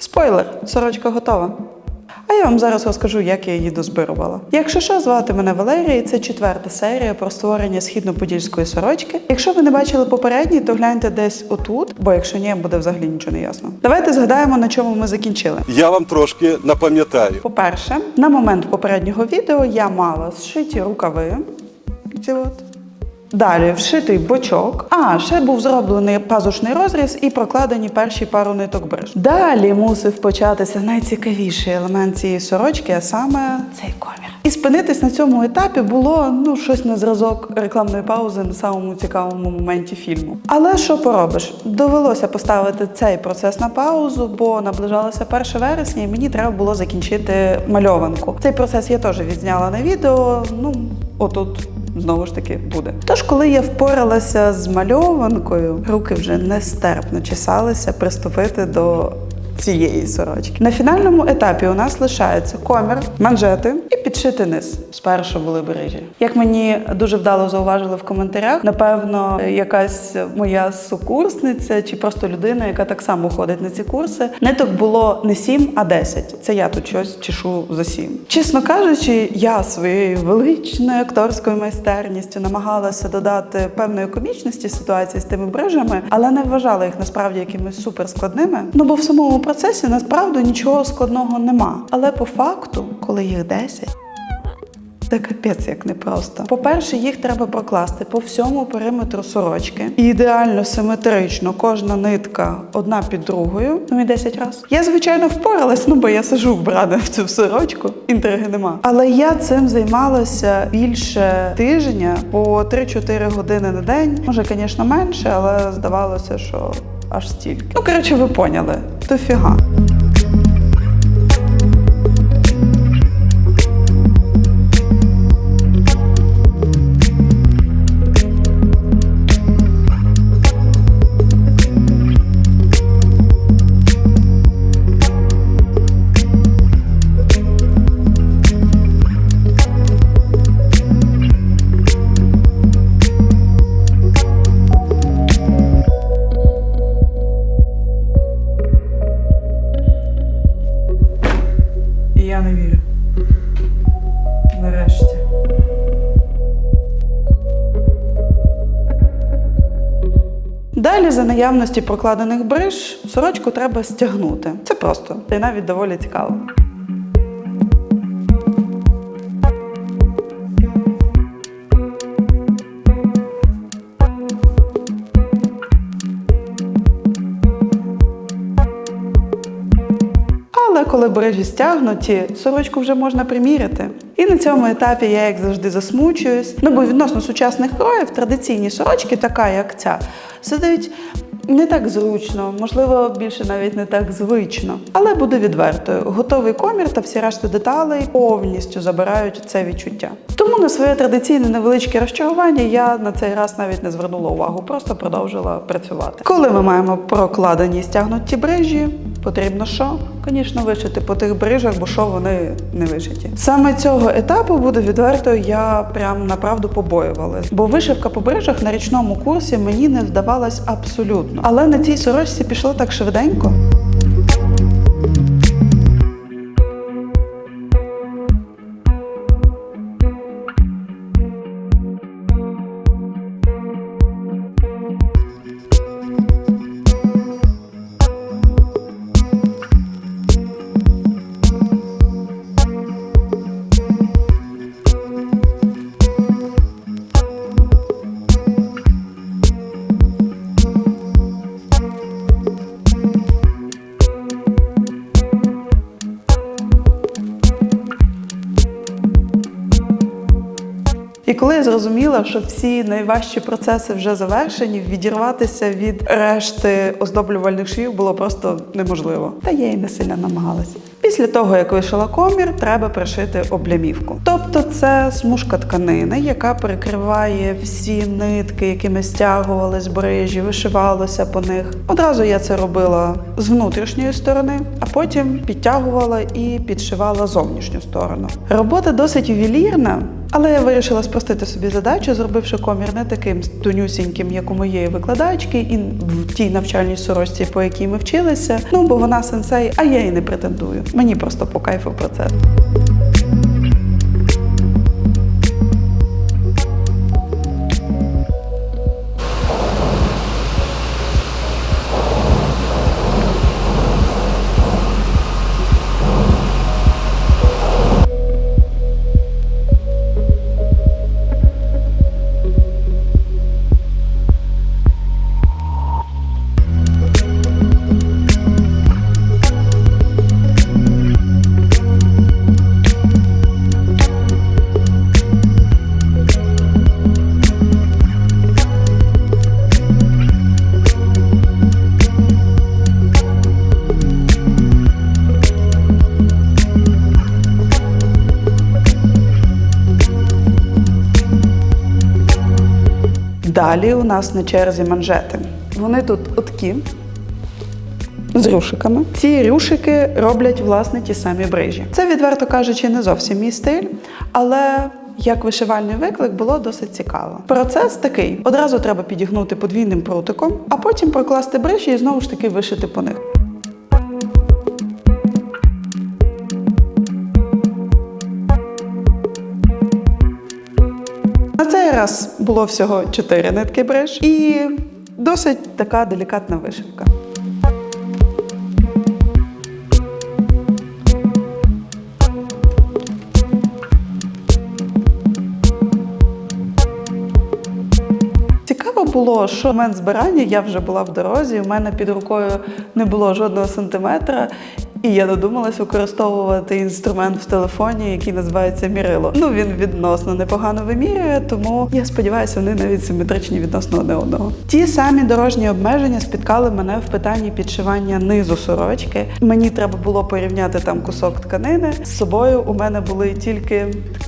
Спойлер, сорочка готова. А я вам зараз розкажу, як я її дозбирувала. Якщо що, звати мене Валерія, і це четверта серія про створення східно-подільської сорочки. Якщо ви не бачили попередній, то гляньте десь отут, бо якщо ні, буде взагалі нічого не ясно. Давайте згадаємо, на чому ми закінчили. Я вам трошки напам'ятаю. По-перше, на момент попереднього відео я мала зшиті рукави. Ці от. Далі вшитий бочок. А, ще був зроблений пазушний розріз і прокладені перші пару ниток бриж. Далі мусив початися найцікавіший елемент цієї сорочки, а саме цей комір. І спинитись на цьому етапі було ну щось на зразок рекламної паузи на самому цікавому моменті фільму. Але що поробиш? Довелося поставити цей процес на паузу, бо наближалося 1 вересня, і мені треба було закінчити мальованку. Цей процес я теж відзняла на відео. Ну отут. Знову ж таки буде. Тож, коли я впоралася з мальованкою, руки вже нестерпно чесалися приступити до цієї сорочки. На фінальному етапі у нас лишається комір, манжети і підшити низ. Спершу були бережі. Як мені дуже вдало зауважили в коментарях, напевно, якась моя сукурсниця чи просто людина, яка так само ходить на ці курси, ниток було не 7, а 10. Це я тут щось чешу за 7. Чесно кажучи, я своєю величною акторською майстерністю намагалася додати певної комічності ситуації з тими брижами, але не вважала їх насправді якимись суперскладними. Ну бо в самому процесі насправді нічого складного нема. Але по факту, коли їх 10, це капець як непросто. По-перше, їх треба прокласти по всьому периметру сорочки. І ідеально симетрично, кожна нитка одна під другою. Ну і 10 разів. Я, звичайно, впоралась, ну бо я сижу вбрана в цю сорочку. Інтриги нема. Але я цим займалася більше тижня по 3-4 години на день. Може, звісно, менше, але здавалося, що аж стільки. Ну, коротше, ви поняли. То за наявності прокладених бриж, сорочку треба стягнути. Це просто і навіть доволі цікаво. Але коли брижі стягнуті, сорочку вже можна приміряти. І на цьому етапі я, як завжди, засмучуюсь. Ну бо відносно сучасних кроїв традиційні сорочки, така як ця, сидить не так зручно, можливо, більше навіть не так звично. Але буду відвертою. Готовий комір та всі решти деталей повністю забирають це відчуття. Тому на своє традиційне невеличке розчарування я на цей раз навіть не звернула увагу, просто продовжила працювати. Коли ми маємо прокладені стягнуті брижі, Потрібно що? Звісно, вишити по тих брижах, бо що вони не вишиті. Саме цього етапу буду відверто, я прям направду побоювалась. Бо вишивка по брижах на річному курсі мені не вдавалась абсолютно. Але на цій сорочці пішло так швиденько. Коли я зрозуміла, що всі найважчі процеси вже завершені, відірватися від решти оздоблювальних швів було просто неможливо. Та я й не сильно намагалася. Після того, як вишила комір, треба пришити облямівку. Тобто це смужка тканини, яка перекриває всі нитки, якими стягувались брижі, вишивалося по них. Одразу я це робила з внутрішньої сторони, а потім підтягувала і підшивала зовнішню сторону. Робота досить ювелірна. Але я вирішила спростити собі задачу, зробивши комір не таким тонюсіньким, як у моєї викладачки, і в тій навчальній сорочці, по якій ми вчилися. Ну бо вона сенсей, а я і не претендую. Мені просто по кайфу процес. Далі у нас на черзі манжети. Вони тут откі. З рюшиками. Ці рюшики роблять власне ті самі брижі. Це, відверто кажучи, не зовсім мій стиль, але як вишивальний виклик було досить цікаво. Процес такий: одразу треба підігнути подвійним прутиком, а потім прокласти брижі і знову ж таки вишити по них. Раз було всього 4 нитки бриж і досить така делікатна вишивка. Було, що в момент збирання я вже була в дорозі, у мене під рукою не було жодного сантиметра, і я додумалась використовувати інструмент в телефоні, який називається мірило. Ну він відносно непогано вимірює, тому я сподіваюся, вони навіть симетричні відносно одне одного. Ті самі дорожні обмеження спіткали мене в питанні підшивання низу сорочки. Мені треба було порівняти там кусок тканини. З собою у мене були тільки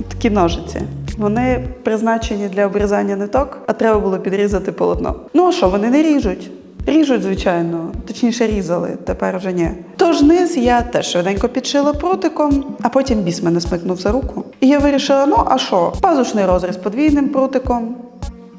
такі ножиці. Вони призначені для обрізання ниток, а треба було підрізати полотно. Ну а що, вони не ріжуть? Ріжуть, звичайно, точніше різали, тепер вже ні. Тож низ я теж швиденько підшила прутиком, а потім біс мене смикнув за руку. І я вирішила: ну а що? Пазушний розріз подвійним прутиком,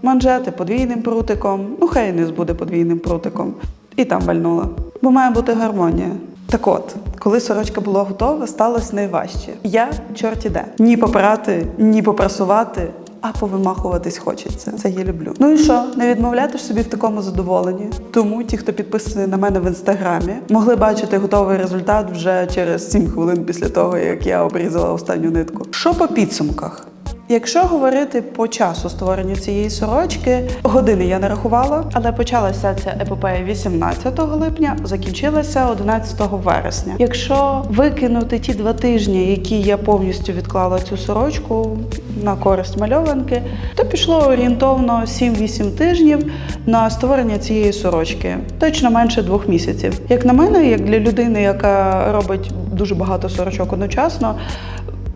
манжети подвійним прутиком, ну хай низ буде подвійним прутиком. І там вальнула. Бо має бути гармонія. Так от, коли сорочка була готова, сталося найважче. Я чорті де. Ні попирати, ні попрасувати, а повимахуватись хочеться. Це я люблю. Ну і що? Не відмовляти ж собі в такому задоволенні. Тому ті, хто підписаний на мене в інстаграмі, могли бачити готовий результат вже через 7 хвилин після того, як я обрізала останню нитку. Що по підсумках? Якщо говорити по часу створення цієї сорочки, години я не рахувала, але почалася ця епопея 18 липня, закінчилася 11 вересня. Якщо викинути ті два тижні, які я повністю відклала цю сорочку на користь мальованки, то пішло орієнтовно 7-8 тижнів на створення цієї сорочки, точно менше двох місяців. Як на мене, як для людини, яка робить дуже багато сорочок одночасно,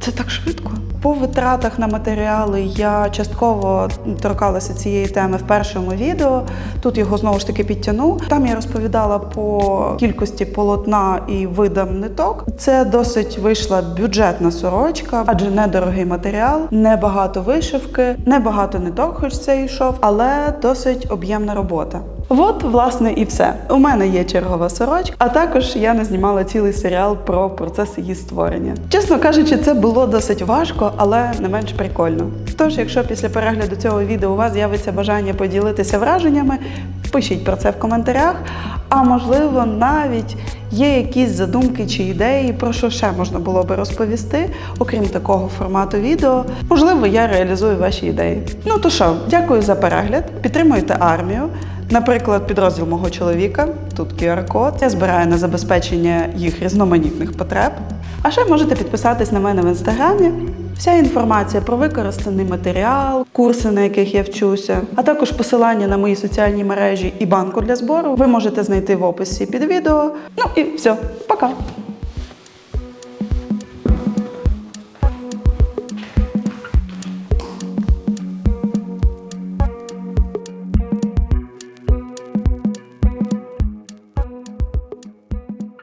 це так швидко. По витратах на матеріали я частково торкалася цієї теми в першому відео. Тут його знову ж таки підтягну. Там я розповідала по кількості полотна і видам ниток. Це досить вийшла бюджетна сорочка, адже недорогий матеріал, небагато вишивки, небагато ниток, хоч це йшов, але досить об'ємна робота. От, власне, і все. У мене є чергова сорочка, а також я не знімала цілий серіал про процес її створення. Чесно кажучи, це було досить важко, але не менш прикольно. Тож, якщо після перегляду цього відео у вас з'явиться бажання поділитися враженнями, пишіть про це в коментарях. А можливо, навіть є якісь задумки чи ідеї, про що ще можна було би розповісти, окрім такого формату відео. Можливо, я реалізую ваші ідеї. Ну то що, дякую за перегляд, підтримуйте армію. Наприклад, підрозділ мого чоловіка, тут QR-код. Я збираю на забезпечення їх різноманітних потреб. А ще можете підписатись на мене в інстаграмі. Вся інформація про використаний матеріал, курси, на яких я вчуся, а також посилання на мої соціальні мережі і банку для збору ви можете знайти в описі під відео. Ну і все, пока!